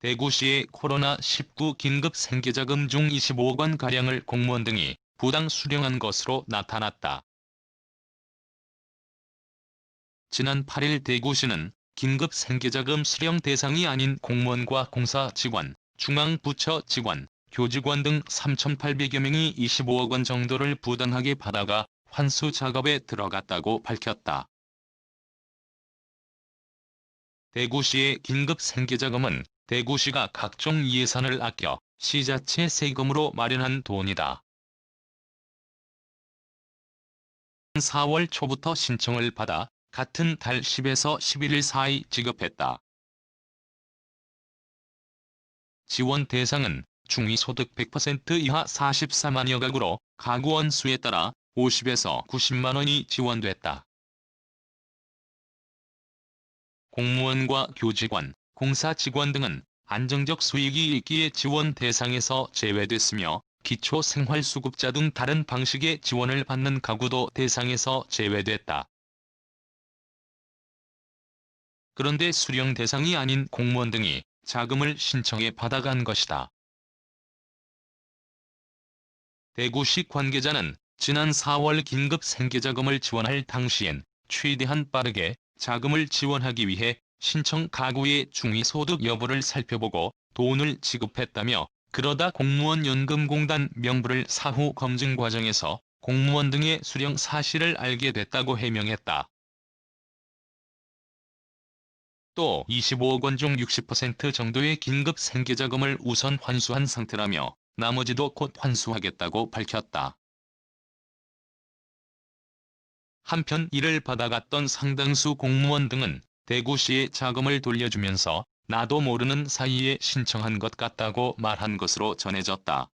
대구시의 코로나19 긴급 생계자금 중 25억 원가량을 공무원 등이 부당 수령한 것으로 나타났다. 지난 8일 대구시는 긴급 생계자금 수령 대상이 아닌 공무원과 공사 직원, 중앙부처 직원, 교직원 등 3,800여 명이 25억 원 정도를 부당하게 받아가 환수 작업에 들어갔다고 밝혔다. 대구시의 긴급 생계자금은 대구시가 각종 예산을 아껴 시자체 세금으로 마련한 돈이다. 4월 초부터 신청을 받아 같은 달 10에서 11일 사이 지급했다. 지원 대상은 중위소득 100% 이하 44만여 가구로 가구 원 수에 따라 50에서 90만 원이 지원됐다. 공무원과 교직원, 공사 직원 등은 안정적 수익이 있기에 지원 대상에서 제외됐으며 기초생활수급자 등 다른 방식의 지원을 받는 가구도 대상에서 제외됐다. 그런데 수령 대상이 아닌 공무원 등이 자금을 신청해 받아간 것이다. 대구시 관계자는 지난 4월 긴급 생계자금을 지원할 당시엔 최대한 빠르게 자금을 지원하기 위해 신청 가구의 중위소득 여부를 살펴보고 돈을 지급했다며 그러다 공무원 연금공단 명부를 사후 검증 과정에서 공무원 등의 수령 사실을 알게 됐다고 해명했다. 또 25억 원 중 60% 정도의 긴급 생계자금을 우선 환수한 상태라며 나머지도 곧 환수하겠다고 밝혔다. 한편 이를 받아갔던 상당수 공무원 등은 대구시에 자금을 돌려주면서 나도 모르는 사이에 신청한 것 같다고 말한 것으로 전해졌다.